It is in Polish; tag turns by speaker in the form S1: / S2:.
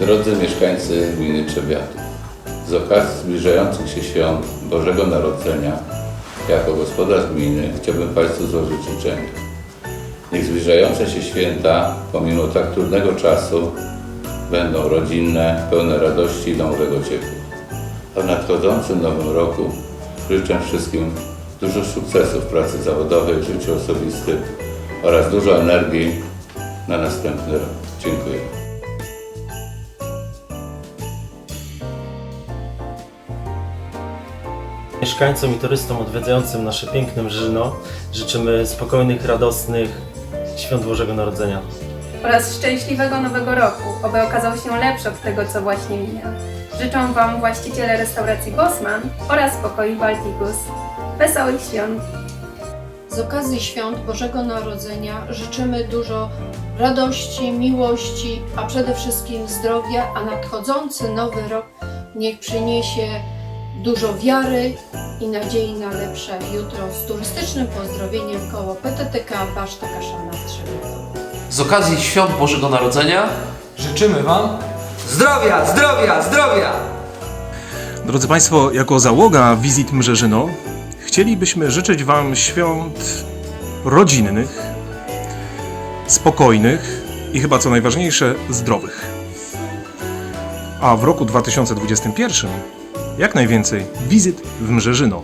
S1: Drodzy mieszkańcy gminy Trzebiatów, z okazji zbliżających się świąt Bożego Narodzenia, jako gospodarz gminy chciałbym Państwu złożyć życzenia. Niech zbliżające się święta, pomimo tak trudnego czasu, będą rodzinne, pełne radości i nowego ciepła. A w nadchodzącym nowym roku życzę wszystkim dużo sukcesów w pracy zawodowej, w życiu osobistym oraz dużo energii na następny rok. Dziękuję.
S2: Mieszkańcom i turystom odwiedzającym nasze piękne Mrzyno życzymy spokojnych, radosnych świąt Bożego Narodzenia.
S3: oraz szczęśliwego nowego roku, oby okazał się lepszy od tego, co właśnie mija. Życzą Wam właściciele restauracji Bosman oraz pokoju Balticus. Wesołych świąt!
S4: Z okazji świąt Bożego Narodzenia życzymy dużo radości, miłości, a przede wszystkim zdrowia, a nadchodzący nowy rok niech przyniesie dużo wiary i nadziei na lepsze jutro z turystycznym pozdrowieniem koło PTTK Baszta Kaszana w.
S5: Z okazji świąt Bożego Narodzenia
S6: Życzymy Wam zdrowia, zdrowia, zdrowia!
S7: Drodzy Państwo, jako załoga Wizyt Mrzeżyno chcielibyśmy życzyć Wam świąt rodzinnych, spokojnych i chyba co najważniejsze, zdrowych. A w roku 2021 jak najwięcej wizyt w Mrzeżyno.